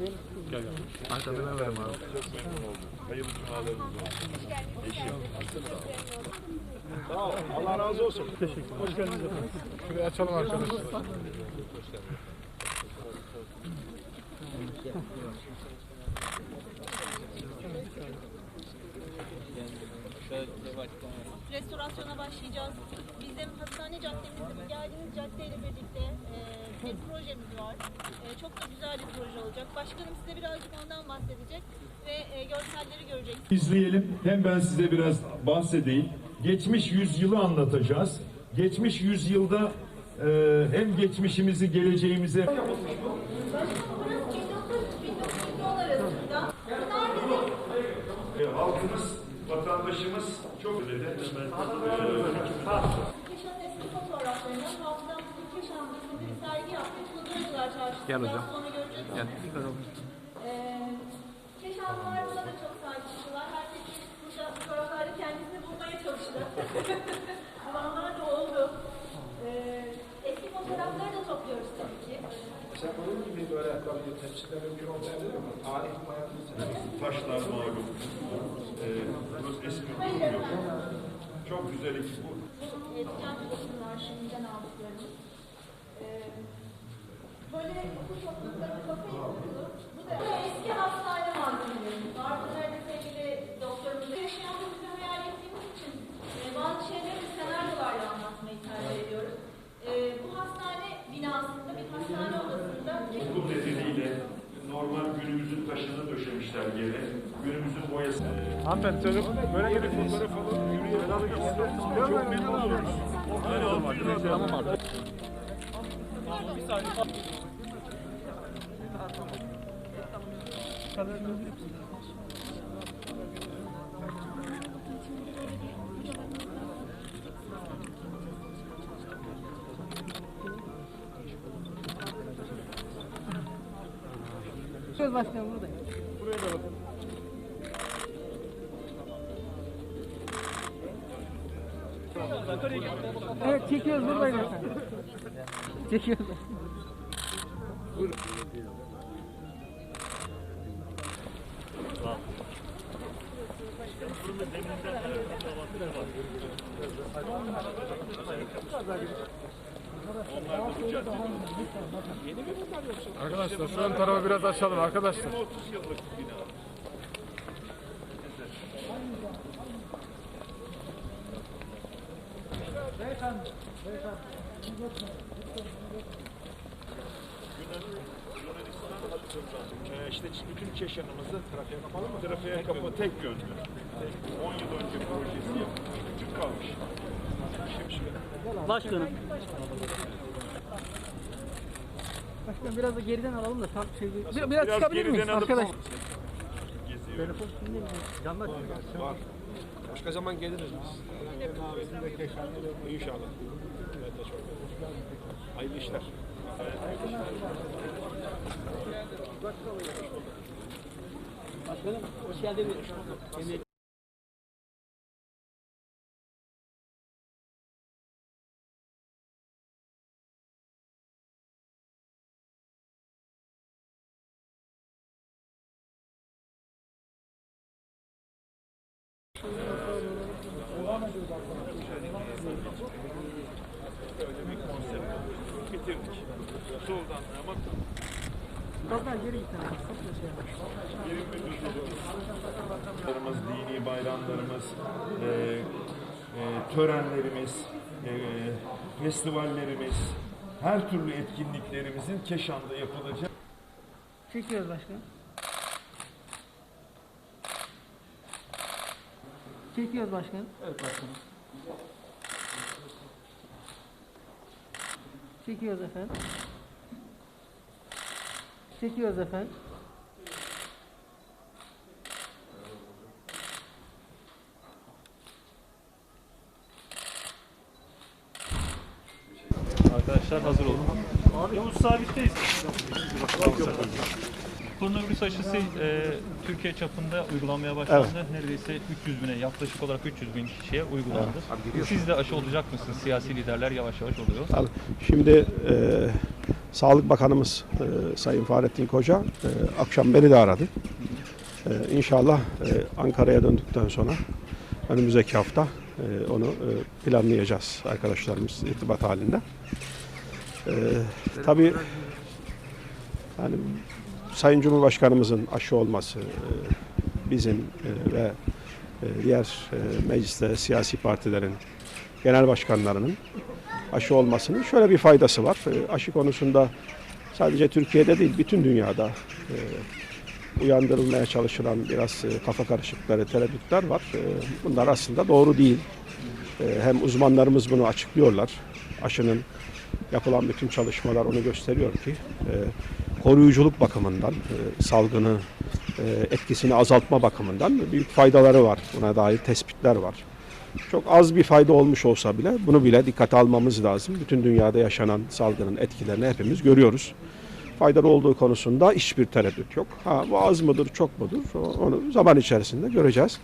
Gel gel. Arkada ben varım abi. Hayırlı cumalarınız olsun. Eşim. Sağ ol. Allah razı olsun. Teşekkür ederim. Hoş geldiniz efendim. Şurayı açalım arkadaşlar. restorasyona başlayacağız. Bizim hastane caddemizde geldiğimiz caddeyle birlikte bir projemiz var. E, çok da güzel bir proje olacak. Başkanım size birazcık ondan bahsedecek ve e, görselleri göreceksiniz. İzleyelim. Hem ben size biraz bahsedeyim. Geçmiş yüzyılı anlatacağız. Geçmiş yüzyılda e, hem geçmişimizi, geleceğimizi E, halkımız, vatandaşımız çok öyle. Keşan'ın Gel hocam. Gel. Ee, Keşanlılar burada da çok sahip çıktılar. Herkes burada fotoğraflarda kendisini bulmaya çalıştı. Zamanlar da oldu. Ee, eski fotoğrafları da topluyoruz tabii ki. Sen bunun gibi böyle tabii tepsilerin bir olsaydı ama tarih hayatımızda. Taşlar malum. E, burası eski durmuyor. Çok güzel ekip bu. E, tiyatro basının arşivinden aldıklarımız. Ee, böyle okul toplulukları kafa yapıyordu. Bu da eski hastane malzemelerimiz var. Bunları da sevgili doktorumuz yaşayacağımızı hayal ettiğimiz için e, bazı şeyleri senaryolarla anlatmayı tercih ediyoruz. E, bu hastane binasında bir hastane odasında Okul nedeniyle normal günümüzün taşını döşemişler yere. Günümüzün boyası. Hanımefendi. Böyle gelin fotoğraf alalım. Yürüyelim. Çok memnun oluruz. Tamam abi. Bir saniye. Söz başkanım buradayım. Buraya da bakın. Evet çekiyoruz buradayız efendim. Çekiyoruz. Arkadaşlar şu ön tarafı biraz açalım arkadaşlar. 30 yıllık bina. Ee, işte bütün Keşan'ımızı trafiğe kapalı mı? Trafiğe kapı tek yönlü. 10 yıl önce projesi yapılmış. Küçük kalmış. Başkanım. Başkanım biraz da geriden alalım da tam şey Bir- biraz, çıkabilir miyiz geriden alıp- arkadaş? geziyor. var. Başka zaman geliriz biz. İnşallah. Evet, de çok. Hayırlı işler. Başkanım hoş geldiniz. Bitirdik. Soldan ama Biraz daha geri git. bayramlarımız, dini bayramlarımız, e, e, törenlerimiz, e, festivallerimiz, her türlü etkinliklerimizin Keşan'da yapılacak. Çekiyoruz başkanım. Çekiyoruz başkanım. Evet başkanım. Çekiyoruz efendim. Çekiyoruz efendim. Arkadaşlar hazır olun. Yavuz sabitteyiz. Koronavirüs aşısı e, Türkiye çapında uygulanmaya başlandı. Neredeyse 300 bine, yaklaşık olarak 300 bin kişiye uygulandı. Siz de aşı olacak mısınız? Siyasi liderler yavaş yavaş oluyor. Al, Şimdi e, Sağlık Bakanımız e, Sayın Fahrettin Koca e, akşam beni de aradı. E, inşallah e, Ankara'ya döndükten sonra önümüzdeki hafta e, onu e, planlayacağız arkadaşlarımız irtibat halinde. E, tabii yani Sayın Cumhurbaşkanımızın aşı olması e, bizim e, ve e, diğer mecliste siyasi partilerin genel başkanlarının aşı olmasının şöyle bir faydası var. Aşı konusunda sadece Türkiye'de değil bütün dünyada uyandırılmaya çalışılan biraz kafa karışıklıkları, tereddütler var. Bunlar aslında doğru değil. Hem uzmanlarımız bunu açıklıyorlar. Aşının yapılan bütün çalışmalar onu gösteriyor ki e, koruyuculuk bakımından, e, salgını e, etkisini azaltma bakımından büyük faydaları var. Buna dair tespitler var. Çok az bir fayda olmuş olsa bile bunu bile dikkate almamız lazım. Bütün dünyada yaşanan salgının etkilerini hepimiz görüyoruz. Faydalı olduğu konusunda hiçbir tereddüt yok. Ha, bu az mıdır, çok mudur? Onu zaman içerisinde göreceğiz.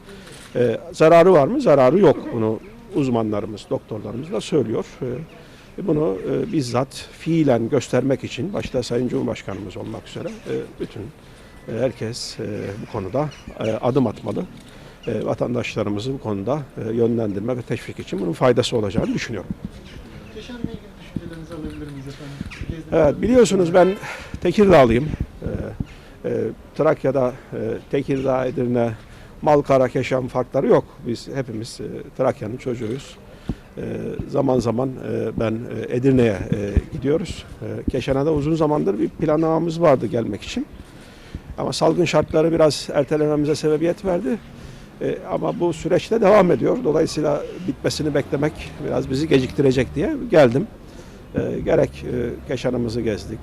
Ee, zararı var mı? Zararı yok. Bunu uzmanlarımız, doktorlarımız da söylüyor. Ee, bunu e, bizzat fiilen göstermek için başta Sayın Cumhurbaşkanımız olmak üzere e, bütün e, herkes e, bu konuda e, adım atmalı. E, vatandaşlarımızı bu konuda e, yönlendirme ve teşvik için bunun faydası olacağını düşünüyorum. Keşan'la ilgili düşüncelerinizi alabilir miyiz efendim? Gezdim. Evet biliyorsunuz ben Tekirdağlıyım. Ee, e, Trakya'da e, Tekirdağ, Edirne, Malkara, Keşan farkları yok. Biz hepimiz e, Trakya'nın çocuğuyuz. E, zaman zaman e, ben e, Edirne'ye e, gidiyoruz. Keşan'a da uzun zamandır bir planlamamız vardı gelmek için. Ama salgın şartları biraz ertelememize sebebiyet verdi. Ama bu süreçte devam ediyor. Dolayısıyla bitmesini beklemek biraz bizi geciktirecek diye geldim. Gerek Keşan'ımızı gezdik,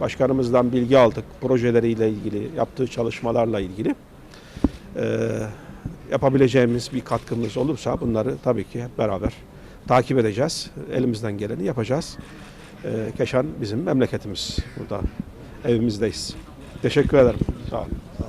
başkanımızdan bilgi aldık, projeleriyle ilgili, yaptığı çalışmalarla ilgili. Yapabileceğimiz bir katkımız olursa bunları tabii ki hep beraber takip edeceğiz. Elimizden geleni yapacağız. E, Keşan bizim memleketimiz burada. Evimizdeyiz. Teşekkür ederim. Sağ olun.